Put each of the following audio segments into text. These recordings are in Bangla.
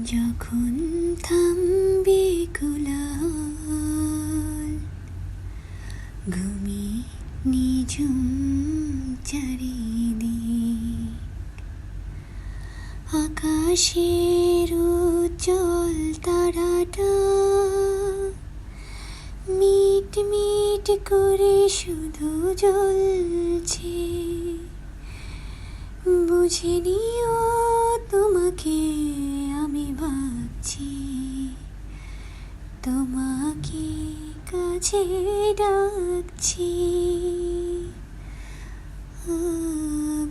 যখন থামবে কুলাল ঘুমি নিঝুম চারিদিক। আকাশের উজ্জ্বল তারাটা মিট মিট করে শুধু জ্বলছে। বুঝে নিও তোমাকে কাছে ডাকছি।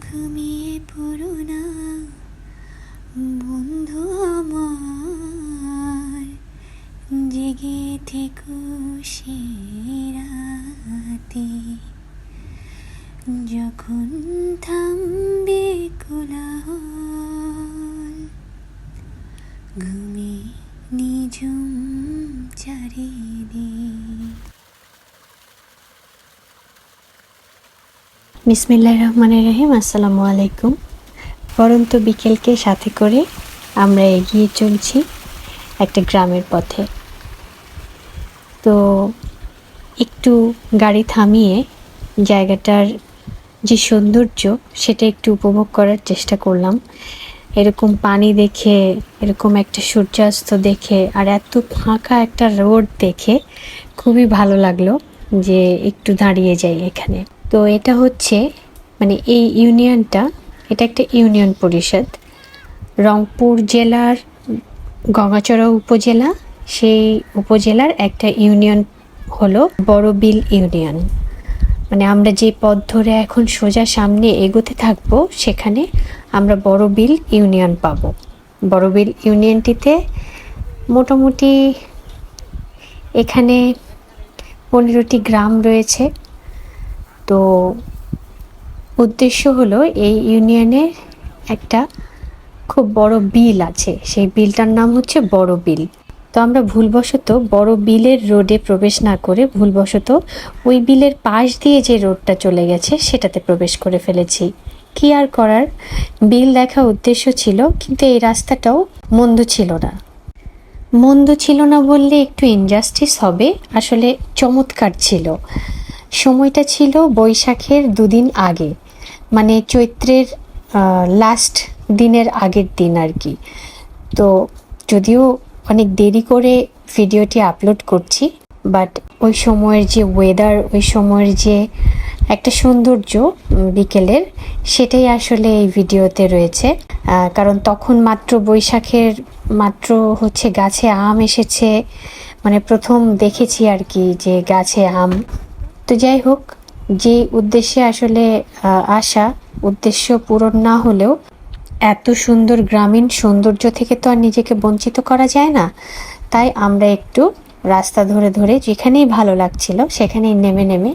ঘুমিয়ে পড়ো না বন্ধু আমার, জেগে থেকো সে রাতে। যখন থামবে কোলাহল, ঘুমে নিঝুম চারিদিক। বিসমিল্লাহ রহমানের রহিম, আসসালামু আলাইকুম। পরন্ত বিকেলকে সাথে করে আমরা এগিয়ে চলছি একটা গ্রামের পথে। তো একটু গাড়ি থামিয়ে জায়গাটার যে সৌন্দর্য, সেটা একটু উপভোগ করার চেষ্টা করলাম। এরকম পানি দেখে, এরকম একটা সূর্যাস্ত দেখে, আর এত ফাঁকা একটা রোড দেখে খুবই ভালো লাগল যে একটু দাঁড়িয়ে যাই এখানে। তো এটা হচ্ছে মানে এই ইউনিয়নটা, এটা একটা ইউনিয়ন পরিষদ। রংপুর জেলার গঙ্গাচড়া উপজেলা, সেই উপজেলার একটা ইউনিয়ন হলো বড়বিল ইউনিয়ন। মানে আমরা যে পথ ধরে এখন সোজা সামনে এগোতে থাকব, সেখানে আমরা বড়বিল ইউনিয়ন পাবো। বড়বিল ইউনিয়নটিতে মোটামুটি এখানে পনেরোটি গ্রাম রয়েছে। তো উদ্দেশ্য হলো এই ইউনিয়নে একটা খুব বড় বিল আছে। সেই বিলটার নাম হচ্ছে বড় বিল। তো আমরা ভুলবশত বড় বিলের রোডে প্রবেশ না করে ভুলবশত ওই বিলের পাশ দিয়ে যে রোডটা চলে গেছে সেটাতে প্রবেশ করে ফেলেছি। কি আর করার? বিল দেখা উদ্দেশ্য ছিল, কিন্তু এই রাস্তাটাও মন্দ ছিল না। মন্দ ছিল না বললে একটু ইনজাস্টিস হবে, আসলে চমৎকার ছিল। সময়টা ছিল বৈশাখের দুদিন আগে মানে চৈত্রের লাস্ট দিনের আগের দিন আর কি। তো যদিও অনেক দেরি করে ভিডিওটি আপলোড করছি বাট ওই সময়ের যে ওয়েদার ওই সময়ের যে একটা সৌন্দর্য বিকেলের, সেটাই আসলে এই ভিডিওতে রয়েছে। কারণ তখন মাত্র বৈশাখের, মাত্র হচ্ছে গাছে আম এসেছে মানে প্রথম দেখেছি আর কি যে গাছে আম। তো যাই হোক, যে উদ্দেশ্যে আসলে আসা, উদ্দেশ্য পূরণ না হলেও এত সুন্দর গ্রামীণ সৌন্দর্য থেকে তো আর নিজেকে বঞ্চিত করা যায় না। তাই আমরা একটু রাস্তা ধরে ধরে যেখানেই ভালো লাগছিল, সেখানেই নেমে নেমে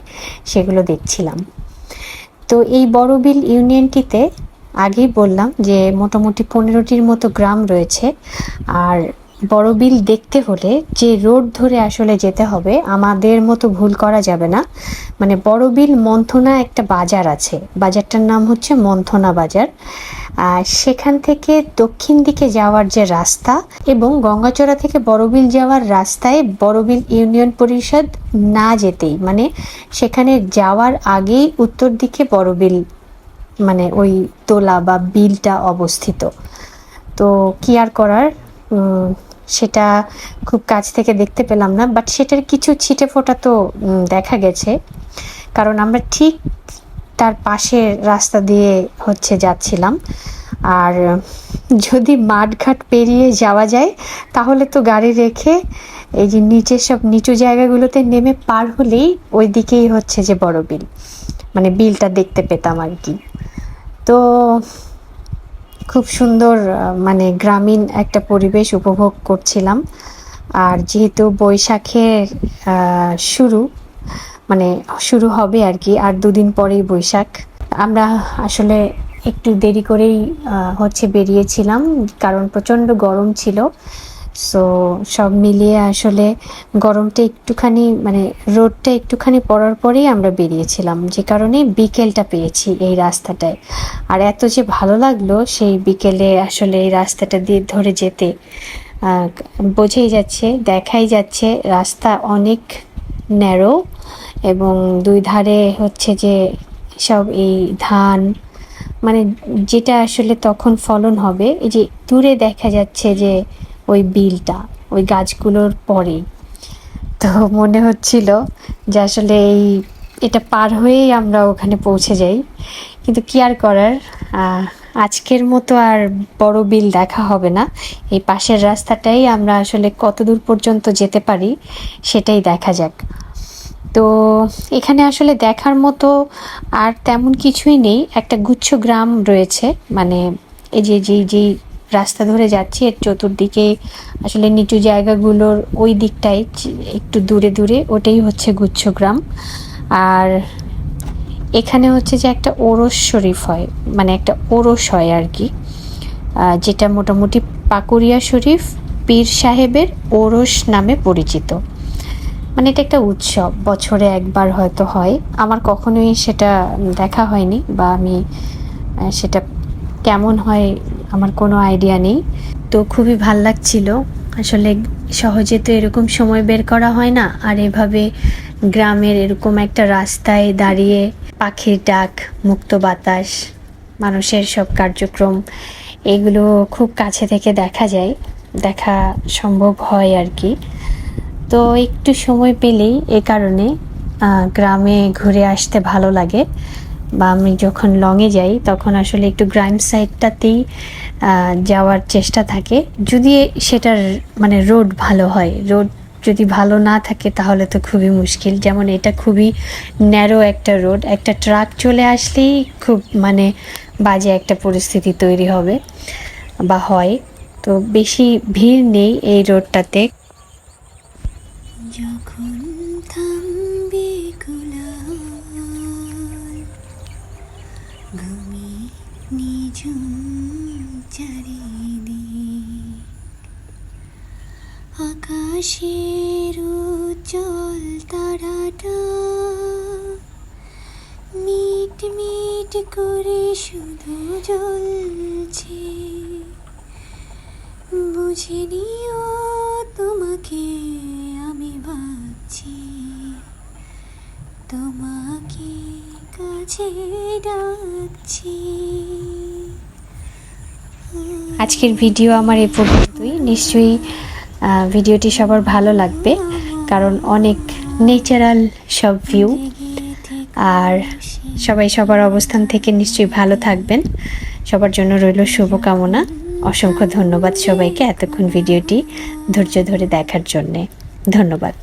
সেগুলো দেখছিলাম। তো এই বড়বিল ইউনিয়নটিতে আগেই বললাম যে মোটামুটি পনেরোটির মতো গ্রাম রয়েছে। আর বড়বিল দেখতে হলে যে রোড ধরে আসলে যেতে হবে, আমাদের মতো ভুল করা যাবে না। মানে বড়বিল মন্থনা একটা বাজার আছে। বাজারটার নাম হচ্ছে মন্থনা বাজার। আর সেখান থেকে দক্ষিণ দিকে যাওয়ার যে রাস্তা এবং গঙ্গাচড়া থেকে বড়বিল যাওয়ার রাস্তায় বড়বিল ইউনিয়ন পরিষদ না যেতেই মানে সেখানে যাওয়ার আগেই উত্তর দিকে বড়বিল মানে ওই তোলা বা বিলটা অবস্থিত। তো কি আর করার? সেটা খুব কাছ থেকে দেখতে পেলাম না বাট সেটার কিছু ছিটে ফোটা তো দেখা গেছে। কারণ আমরা ঠিক তার পাশের রাস্তা দিয়ে হচ্ছে যাচ্ছিলাম। আর যদি মাঠঘাট পেরিয়ে যাওয়া যায়, তাহলে তো গাড়ি রেখে এই যে নিচের সব নিচু জায়গাগুলোতে নেমে পার হলেই ওই দিকেই হচ্ছে যে বড় বিল। মানে বিলটা দেখতে পেতাম আর কি। তো খুব সুন্দর মানে গ্রামীণ একটা পরিবেশ উপভোগ করছিলাম। আর যেহেতু বৈশাখের শুরু মানে শুরু হবে আর কি, আর দুদিন পরেই বৈশাখ, আমরা আসলে একটু দেরি করেই হচ্ছে বেরিয়েছিলাম, কারণ প্রচণ্ড গরম ছিল। সো সব মিলিয়ে আসলে গরমটা একটুখানি মানে রোডটা একটুখানি পড়ার পরেই আমরা বেরিয়েছিলাম। যে কারণে বিকেলটা পেয়েছি এই রাস্তাটায়। আর এত যে ভালো লাগল সেই বিকেলে আসলে এই রাস্তাটা দিয়ে ধরে যেতে বোঝাই যাচ্ছে, দেখাই যাচ্ছে রাস্তা অনেক ন্যারো এবং দুই ধারে হচ্ছে যে সব এই ধান মানে যেটা আসলে তখন ফলন হবে, এই যে দূরে দেখা যাচ্ছে যে ওই বিলটা, ওই গাছগুলোর পরেই তো মনে হচ্ছিল যে আসলে এই, এটা পার হয়েই আমরা ওখানে পৌঁছে যাই। কিন্তু কি আর করার আজকের মতো আর বড় বিল দেখা হবে না। এই পাশের রাস্তাটাই আমরা আসলে কত দূর পর্যন্ত যেতে পারি সেটাই দেখা যাক। তো এখানে আসলে দেখার মতো আর তেমন কিছুই নেই। একটা গুচ্ছ গ্রাম রয়েছে মানে এই যে যেই যেই রাস্তা ধরে যাচ্ছি, এর চতুর্দিকে আসলে নিচু জায়গাগুলোর ওই দিকটাই, একটু দূরে দূরে, ওটাই হচ্ছে গুচ্ছগ্রাম। আর এখানে হচ্ছে যে একটা ওরস শরীফ হয় মানে একটা ওরস হয় আর কি। যেটা মোটামুটি পাকুরিয়া শরীফ পীর সাহেবের ওরস নামে পরিচিত। মানে এটা একটা উৎসব, বছরে একবার হয়তো হয়। আমার কখনোই সেটা দেখা হয়নি বা আমি সেটা কেমন হয় আমার কোনো আইডিয়া নেই। তো খুবই ভালো লাগছিল। আসলে সহজে তো এরকম সময় বের করা হয় না। আর এভাবে গ্রামের এরকম একটা রাস্তায় দাঁড়িয়ে পাখির ডাক, মুক্ত বাতাস, মানুষের সব কার্যক্রম, এগুলো খুব কাছে থেকে দেখা যায়। দেখা সম্ভব হয় আর কি। তো একটু সময় পেলেই এ কারণে গ্রামে ঘুরে আসতে ভালো লাগে। বা আমি যখন লংয়ে যাই, তখন আসলে একটু গ্রাইম সাইডটাতেই যাওয়ার চেষ্টা থাকে। যদি সেটার মানে রোড ভালো হয় রোড যদি ভালো না থাকে তাহলে তো খুবই মুশকিল। যেমন এটা খুবই ন্যারো একটা রোড একটা ট্রাক চলে আসলেই খুব মানে বাজে একটা পরিস্থিতি তৈরি হবে বা হয়। তো বেশি ভিড় নেই এই রোডটাতে ঘুমে নিজুম চারিদিক। আকাশের উজ্জ্বল তারাটা মিট মিট করে শুধু জ্বলছে। বুঝে নিও তোমাকে আমি ভাবছি। তোমাকে আজকের ভিডিও আমার এই পর্যন্তই। নিশ্চয়ই ভিডিওটি সবার ভালো লাগবে, কারণ অনেক ন্যাচারাল সব ভিউ আর সবাই সবার অবস্থান থেকে নিশ্চয়ই ভালো থাকবেন। সবার জন্য রইল শুভকামনা। অসংখ্য ধন্যবাদ সবাইকে এতক্ষণ ভিডিওটি ধৈর্য ধরে দেখার জন্যে। ধন্যবাদ।